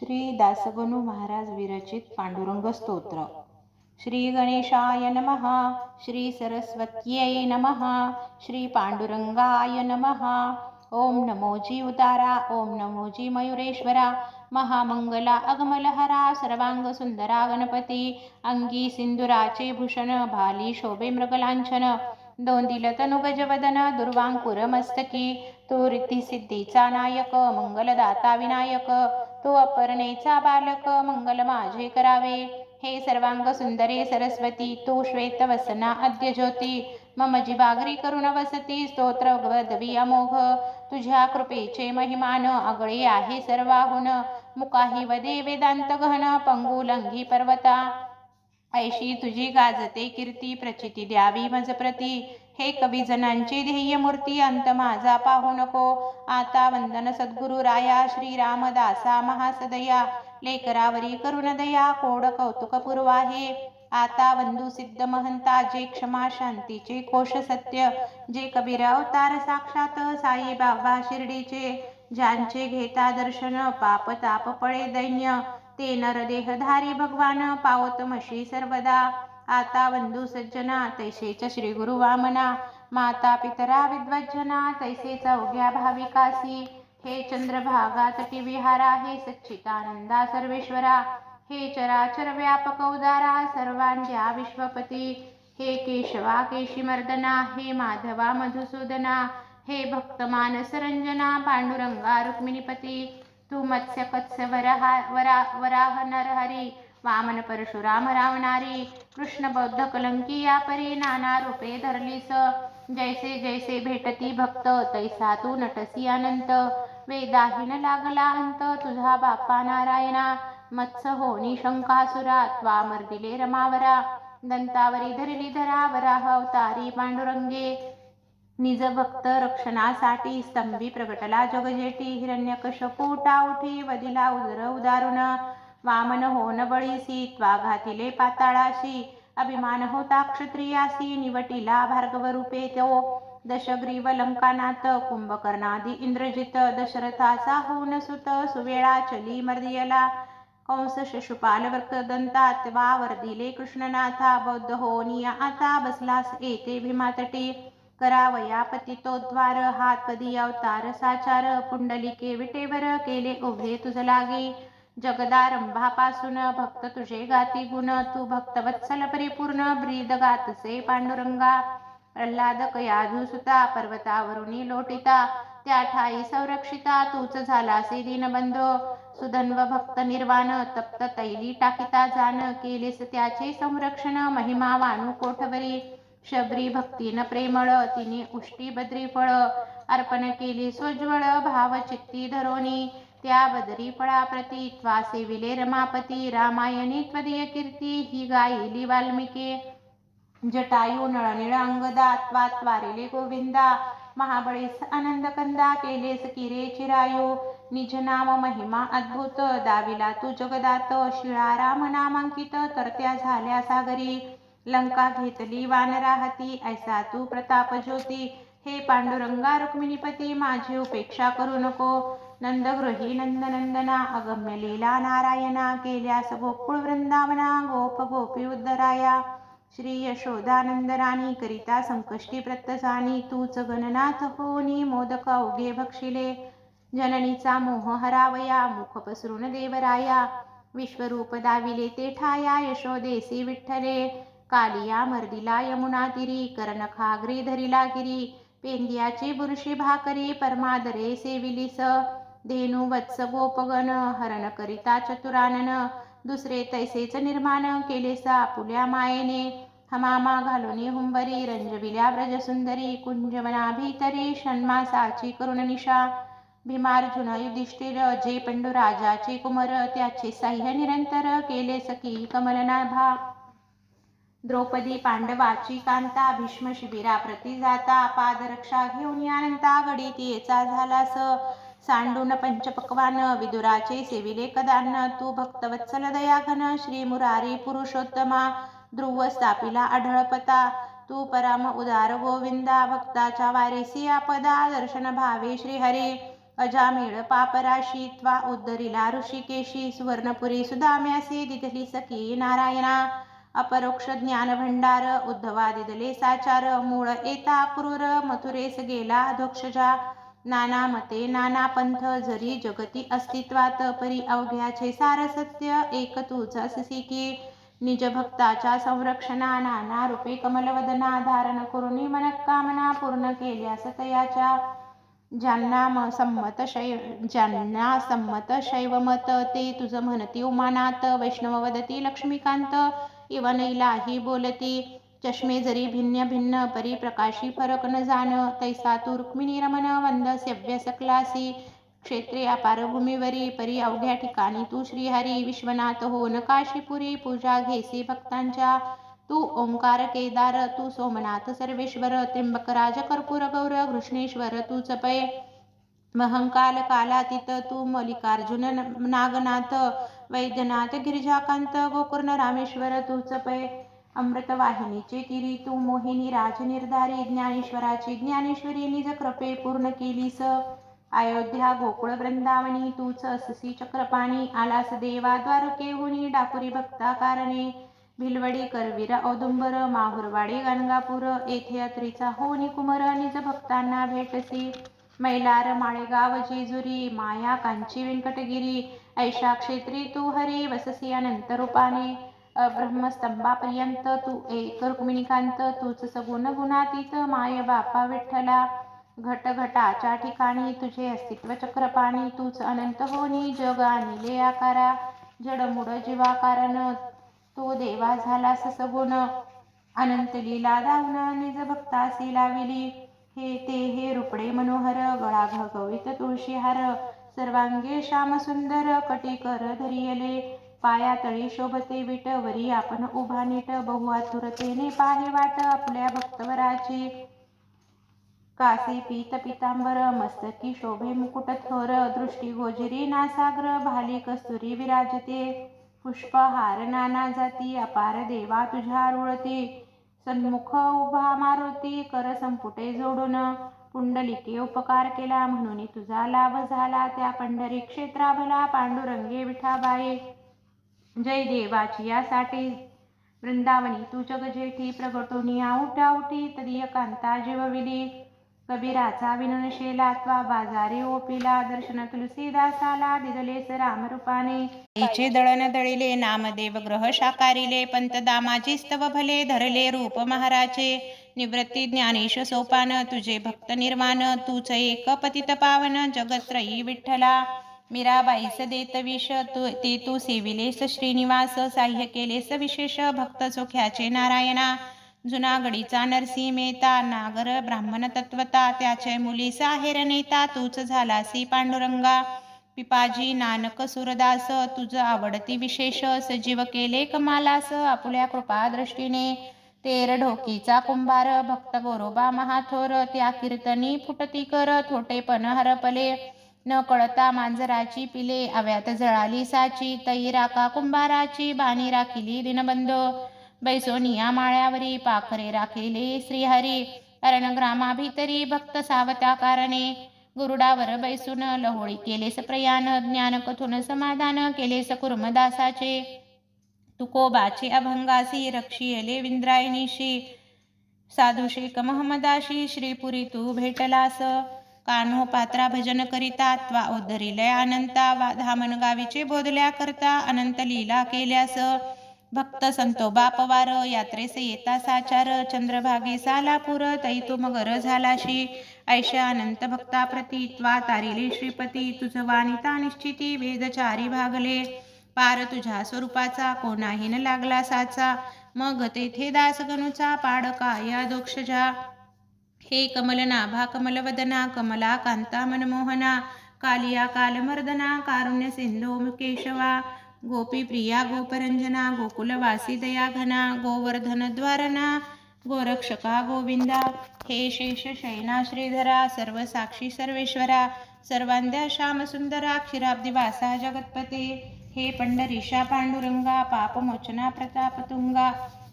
श्री दासगणू महाराज विरचित पांडुरंग स्तोत्र. श्री गणेशाय नमः श्री सरस्वत्यै नमः श्री पांडुरंगाय नमः. ओम नमो जी उतारा ओम नमो जी मयुरेश्वरा महामंगला अगमलहरा सर्वांग सुंदरा गणपती अंगी सिंधुराचे भूषण भाली शोभे मृगलांछन दोंदिल तनु दुर्वांकुर मस्तकी तो सिद्धीचा नायक मंगलदाता विनायक तो अपर्णेचा बालक मंगल माझे करावे. हे सर्वांग सुंदरे सरस्वती तू श्वेत वसना अद्य ज्योती. मम जिबागरी करुण वसती स्तोत्र गदवी अमोघ. तुझ्या कृपेचे महिमान आगळे आहे सर्वाहुन. मुकाही वदे वेदांत घन पंगू लंगी पर्वता. ऐशी तुझी गाजते कीर्ती प्रचिती द्यावी मज प्रती. हे कविजनांची ध्येयमूर्ती अंत माझा पाहू नको. आता वंदन सद्गुरु राया श्रीरामदासा महासदया. लेकरावरी करुण दया कोड कौतुक पुरवाहे. आता बंधू सिद्ध महंता जे क्षमा शांतीचे कोश सत्य. जे कबीर अवतार साक्षात साई बाबा शिर्डीचे. ज्यांचे घेता दर्शन पाप ताप पळे दैन्य. ते नरदेहधारी भगवान पावत मशी सर्वदा. आता बंधू सज्जना तैसेच श्री गुरु वामना माता पितरा विद्वज्जना तैसेच अवघ्या भाविकासी हे चंद्रभागा तटी विहारा हे सच्चितानंदा सर्वेश्वरा हे चराचर व्यापक उदारा सर्वांच्या विश्वपती हे केशवा केशीमर्दना हे माधवा मधुसूदना हे भक्त पांडुरंगा रुक्मिणीपती तू मत्स्य कत्स्य वरहा वरा वराह नरहरी वामन परशुराम रावणारी कृष्ण बौद्ध कलंकी या परी नाना रूपे धरलीस. जैसे जैसे भेटती भक्त तैसा तू नटसी अनंत. वेदाहीन लागला अंत तुझा बाप्पा नारायणा. मत्स होनी शंकासुरा त्वामर दिले रमावरा. दंतावरी धरली धरा वराह अवतारी पांडुरंगे. निज भक्त रक्षणासाठी स्तंभी प्रगटला जगजेटी. हिरण्यकशपूटा उठी वदिला उदर उदारुण. वामन होन बळीसी त्वाघातिले पाताळाशी. अभिमान होता क्षत्रियासी निवटिला भार्गव रूपे तो. दशग्रीव लंकानात कुंभकर्णादि इंद्रजित. दशरथाचा होऊन सुत सुवेळा चली मर्दियला. कंस शिशुपाल दंतात वावर्दिले कृष्णनाथा. बौद्ध होनिया आता बसलास येते भीमातटी. करावया पतितोद्वार हात पदी अवतार साचार. पुंडलिके विटेवर केले उभे तुझ लागे. जगदारंभापासून भक्त तुझे गाती गुण तू भक्तवत्सल परिपूर्ण ब्रीद गातसे पांडुरंगा प्रल्हाद कयाधू पर्वतावरुणी लोटिता त्या ठाई संरक्षिता तूच झालासे दीनबंधो सुधन्व भक्त निर्वाण तप्त तैली टाकिता जान केलेस त्याचे संरक्षण महिमा वाणू कोठवरी शबरी भक्तीन प्रेमळ तिने उष्टी बद्री फळ अर्पण केली सोज्वळ भाव चित्ती धरोनी त्या बदरी फळाप्रती त्वा सेविले रमापती रामायणी त्वदीय कीर्ती ही गायिली वाल्मिके. जटायू नळनिळ अंगदा त्वा त्वारिले गोविंदा. महाबळीस आनंद कंदा केलेस किरे चिरायू. निज नाम महिमा अद्भुत दाविला तू जगदात. शिळा राम नामांकित तर त्या झाल्या सागरी. लंका घेतली वानराहती ऐसा तू प्रताप ज्योती. हे पांडुरंगा रुक्मिणीपती माझी उपेक्षा करू नको. नंदगृही नंदनंदना अगम्य लीला नारायणा केल्यास गोकुळ वृंदावना गोप गोपी उद्धराया श्री यशोदानंदराणी करिता संकष्टी प्रत्यसानी तूच गणनाथ होनी मोदक अवघे भक्षिले जननीचा मोह हरावया मुख पसरून देवराया विश्वरूप दाविले तेठाया यशोदेसी विठ्ठले कालिया मर्दिला यमुना तिरी कर्णखाग्री धरिला गिरी पेंदियाची बुरशी भाकरी परमादरे सेविलिस धेनु वत्स गोपगण हरण करिता चतुरानन दुसरे तैसेच निर्माण केलेसा आपुल्या मायेने हमामा घालुनी हुंबरी रंजविल्या व्रजसुंदरी कुंजवना भीतरी षण्मासाची करुण निशा भीमार्जुन युधिष्ठिर जे पंडुराजाचे कुमर त्याचे साह्य निरंतर केले सखी कमलनाभा. द्रौपदी पांडवाची कांता भीष्म शिबिरा प्रती जाता पादरक्षा घेऊन यानंता गडी तियेचा झालास. सांडून पंचपक्वान विदुराचे सेविले कदान्न तू भक्तवत्सल दयाघन श्री मुरारी पुरुषोत्तमा ध्रुव स्थापिला आढळपता तू परम उदार गोविंदा भक्ताच्या वारेसी आपदा. दर्शन भावे श्रीहरी अजामेळ पापराशी त्वा उद्धरिला ऋषिकेशी सुवर्णपुरी सुदाम्यासी दिदली सखी नारायणा. अपरोक्ष ज्ञान भंडार उद्धवा दिदले साचार मूळ येता क्रूर मथुरेस गेला अधोक्षजा नाना मते नाना पंथ जरी जगती अस्तित्वात परी अवघ्याचे सार सत्य एक तूच अससी की निज भक्ताच्या संरक्षणा नाना रूपे कमलवदना धारण करून मनकामना पूर्ण केल्या सतयाच्या ज्यांना म संमत शैव ज्यांना संमत शैवमत ते तुझं म्हणती उमानात. वैष्णव वदती लक्ष्मीकांत इवनैलाही बोलती. चष्मे जरी भिन्न भिन्न परी प्रकाशी फरक न जाण तैसा तू रुक्मिणी रमण वंद सेव्य सकलासी क्षेत्रे अपारभूमीवरी परी अवघ्या ठिकाणी तू श्रीहरी। विश्वनाथ होन काशीपुरी पूजा घेसी भक्तांच्या। तू ओंकार केदार तू सोमनाथ सर्वेश्वर त्र्यंबकराज कर्पूर गौर कृष्णेश्वर तू चपय महंकाल कालातीत तू मल्लिकार्जुन नागनाथ। वैद्यनाथ गिरिजाकांत गोकर्ण रामेश्वर तू चपय अमृतवाहिनीचे तिरी तू मोहिनी राजनिर्धारी ज्ञानेश्वराची ज्ञानेश्वरी निज कृपे पूर्ण केलीस. अयोध्या गोकुळ वृंदावनी तूच अससी चक्रपाणी आलास देवा द्वारकेहुनी डाकुरी भक्ता कारणे भिलवडी करवीर औदुंबर माहुरवाडी गणगापूर येथे अत्रीचा होनी कुमर निज भक्तांना भेटसी. मैलार माळेगाव जेजुरी माया कांची व्यंकटगिरी ऐशा क्षेत्री तू हरी वससी अनंत रूपाने. ब्रह्मस्तंभापर्यंत तू एक रुक्मिणीकांत तूच सगुण गुणातीत माय बापा विठ्ठला. घट घटाच्या ठिकाणी तुझे अस्तित्व चक्रपाणी तूच अनंत होनी जग आणिले आकारा. जडमुड जीवाकारण तो देवा झालास सगुण. अनंत लीला दावना निज भक्तासी लाविली. हे ते हे रुपडे मनोहर गळा घगवित तुळशीहार. सर्वांगे श्याम सुंदर कटीकर धरियले. पाया तळी शोभते विट वरी आपण उभा नीट बहु आतुरतेने पाहे वाट आपल्या भक्तवराची. कासे पीत पितांबर मस्तकी शोभे मुकुट थोर दृष्टी गोजरी नासाग्र भाली कस्तुरी विराजते. पुष्पहार नाना जाती अपार देवा तुझ्या रुळती सन्मुख उभा मारुती कर संपुटे जोडून. पुंडलिके उपकार केला म्हणून तुझा लाभ झाला त्या पंढरी क्षेत्राभला पांडुरंगे विठाबाई जय देवाची यासाठी वृंदावनी तू जगजेठी प्रगटोनी आउटा उठी तदीय कांता जीवविली कबीराचा विननशेला त्वा बाजारे ओपिला दर्शन तुलसीदासाला दिदलेस रामरूपाने. तिचे दळण दळिले नामदेव ग्रह शाकारिले पंत स्तव भले धरले रूप महाराचे निवृत्ती ज्ञानेश सोपान तुझे भक्त निर्माण तूच एक पतित पावन जगत्रयी विठ्ठला. मीराबाईस देत विष तू ते तू सेविलेस श्रीनिवास साह्य केलेस विशेष भक्त चोख्याचे नारायणा. जुनागडीचा नरसी मेता नागर ब्राह्मण तत्वता त्याचे मुली साहेर नेता तूच झालासी पांडुरंगा. पिपाजी नानक सुरदास तुझ आवडती विशेष सजीव केले कमालास आपुल्या कृपा दृष्टीने. तेर ढोकीचा कुंभार भक्त गोरोबा महाथोर त्या कीर्तनी फुटती कर थोटेपण हरपले. न कळता मांजराची पिले आव्यात जळाली साची तई राका कुंभाराची बाणी राखिली दिनबंध बैसोनिया माळ्यावरी पाखरे राखिले श्रीहरी अरणग्रामाभितरी भक्त सावत्या कारणे. गुरुडावर बैसून लहोळी केलेस प्रयाण ज्ञान कथून समाधान केलेस कुर्मदासाचे. तुकोबाचे अभंगासी रक्षियले विंद्रायणीशी. साधू शेख महमदाशी श्रीपुरी तू भेटलास. कान्हो पात्रा भजन करिता त्वा उद्धरिलय अनंता वा धामन गावीचे बोधल्या करता अनंत लीला केल्यास. भक्त संतो बापवार यात्रेस येता साचार चंद्रभागे सालापूर तै तू मगर झालाशी. ऐशा अनंत भक्ता प्रती त्वा तारिले श्रीपती तुझ वानिता निश्चिती वेदचारी भागले. पार तुझ्या स्वरूपाचा कोणाही न लागला साचा. मग तेथे दासगणूचा पाडका या दोक्षजा. हे कमलनाभा कमलवदना कमला कांता मनमोहना कालिया कालमर्दना कारुण्य सिंधू केशवा गोपी प्रिया गोपरंजना गोकुलवासी दयाघना गोवर्धनद्वारना गोरक्षका गोविंदा हे शेष शयना श्रीधरा सर्व साक्षी सर्वेश्वरा सर्वांद्या श्यामसुंदरा क्षीराब्दिवासा जगत्पते हे पंढरीशा पांडुरंगा पापमोचना प्रतापतुंगा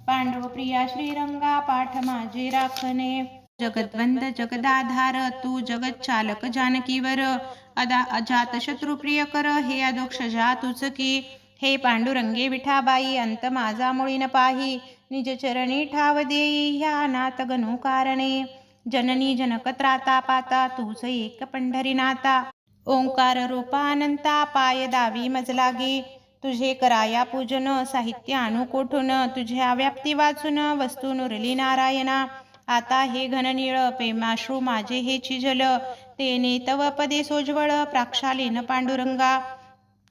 पांडव प्रिया श्रीरंगा पाठ माझे राखणे जगद्वंद जगदाधार तू जगत चालक जानकीवर. अदा अजात शत्रुप्रिय कर हे अदोक्ष जा तुझ की. हे पांडुरंगे विठाबाई अंत माझा मुळी न पाही. निज चरणी ठाव देई ह्या नाथ गणू कारणे. जननी जनक त्राता पाता तूच एक पंढरीनाथा ओंकार रूपा अनंता पाय दावी मजलागी तुझे कराया पूजन साहित्य आणू कोठून? तुझ्या व्याप्ती वाचून वस्तू नुरली नारायणा. आता हे घननीळ प्रेमाश्रू माझे हे चिजल. तेने तव पदे सोज्वळ प्राक्षालीन पांडुरंगा.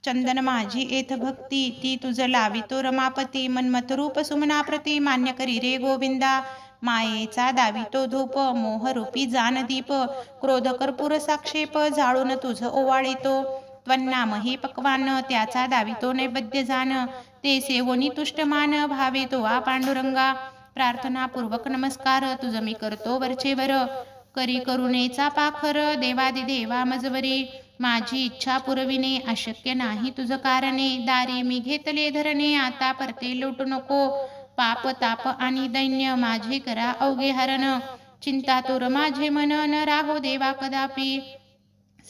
चंदन माझी एथ भक्ती ती तुझ लावितो रमापती मन्मथ रूप सुमनाप्रती मान्य करी रे गोविंदा. मायेचा दावितो धूप मोहरूपी जान दीप. क्रोध कर्पूर साक्षेप जाळून तुझ ओवाळितो. त्वन्नाम हे पक्वान त्याचा दावितो नैवेद्य जान. ते सेवोनी तुष्टमान भावे तो आ पांडुरंगा. प्रार्थनापूर्वक नमस्कार तुझ मी करतो वरचे वर. करी करुणेचा पाखर देवादी देवा मजवरी. माझी इच्छा पुरविणे अशक्य नाही तुझ कारणे. दारी मी घेतले धरणे आता परते लुटू नको. पाप ताप आणि दैन्य माझे करा अवघे हरण. चिंता तोर माझे मन न राहो देवा कदापि.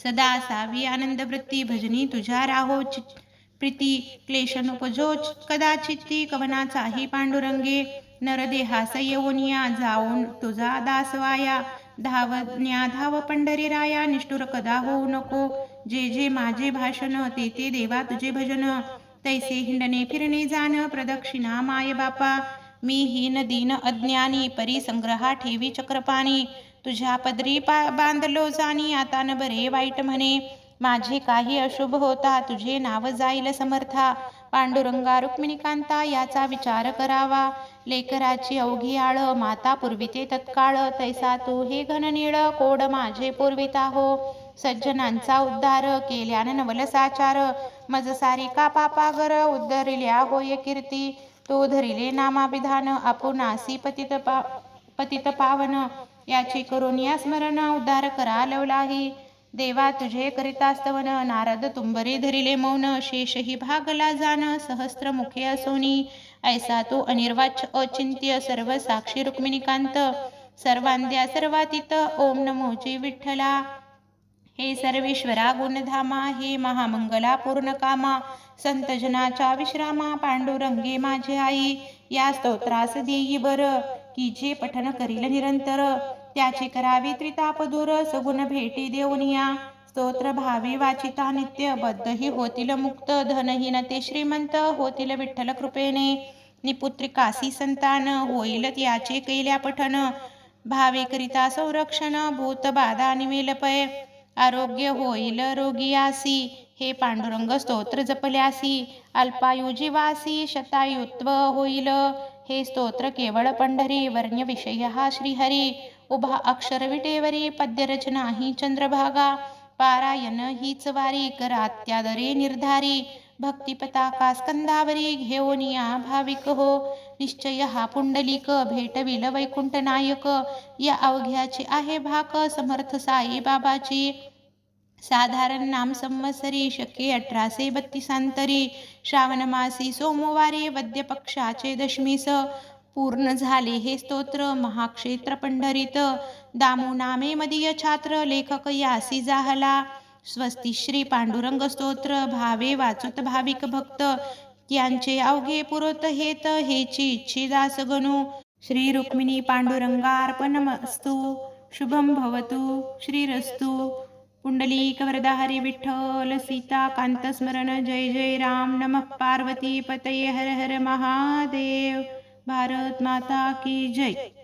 सदा सावी आनंद वृत्ती भजनी तुझ्या राहो चि- प्रीती क्लेश कदाचित कदाचित्ती कवनाचाही पांडुरंगे. नरदेहास येऊन या जाऊन तुझा दासवाया धावन्या धाव पंढरी राया निष्ठुर कदा होऊ नको? जे जे माझे भाषण ते ते देवा तुझे भजन. तैसे हिंडणे फिरणे जाण प्रदक्षिणा माय बापा. मी हीन दीन अज्ञानी परिसंग्रहा ठेवी चक्रपाणी. तुझ्या पदरी पा बांधलो जाणी आता न बरे वाईट म्हणे. माझे काही अशुभ होता तुझे नाव जाईल समर्था. पांडुरंगा रुक्मिणीकांता याचा विचार करावा. लेकराची अवघी आळ माता पूर्विते तत्काळ तैसा तू हे घननीळ कोड माझे पूर्विता हो. सज्जनांचा उद्धार केल्यान नवलसाचार मज सारिका पापागर उद्धरिल्या होय कीर्ती. तो धरिले नामाभिधान आपुनासी पतित पा पतित पावन. याची करून या स्मरण उद्धार करा लवलाही. देवा तुझे करिता स्तवन नारद तुंबरे धरिले मौन शेषही भागला जाण सहस्त्र मुखे असोनी. ऐसा तो अनिर्वाच्य अचिंत्य सर्व साक्षी रुक्मिणीकांत सर्वांद्या सर्वातीत ओम नमोजी विठ्ठला. हे सर्वेश्वरा गुणधामा हे महामंगला पूर्ण कामा संत विश्रामा पांडुरंगे माझे आई. या स्तोत्रास देई बर की जे पठन करील निरंतर. त्याचे करावी त्रिताप दूर सगुण भेटी देऊनिया स्तोत्र भावे वाचिता नित्य बद्धही होतील मुक्त धनहीन ते श्रीमंत होतील विठ्ठल कृपेने. निपुत्रिकासी संतान होईल त्याचे कैल्या पठन भावेकरिता संरक्षण भूत बाधा निमेलपय. आरोग्य होईल रोगियासी हे पांडुरंग स्तोत्र जपल्यासी. अल्पायुजीवासी शतायुत्व होईल. हे स्तोत्र केवळ पंढरी वर्ण्य विषय हा श्रीहरी. उभा अक्षर विटेवरी पद्यरचना ही चंद्रभागा पारायण हीच वारी करात्यादरे निर्धारी भक्ती पताका स्कंदावरी घेऊनिया भाविक हो निश्चय हा पुंडलिक भेटविल वैकुंठ नायक या अवघ्याची आहे भाक समर्थ साई बाबाची साधारण नाम संवत्सरी शके अठराशे बत्तीसांतरी श्रावण मासी सोमवारी वद्यपक्षाचे दशमीस पूर्ण झाले हे स्तोत्र महाक्षेत्र पंढरीत. दामू नामे मदीय छात्र लेखक यासी जाहला. स्वस्ती श्री पांडुरंग स्तोत्र भावे वाचुत भाविक भक्त. यांचे अवघे पुरत हेत हेची इच्छी दास गणू श्री रुक्मिणी पांडुरंगार्पणमस्तु. शुभम भवतु श्रीरस्तु. पुंडलीक वरदाहरी विठ्ठल सीता कांतस्मरण जय जय राम नमः पार्वती पतये हर हर महादेव. भारत माता की जय।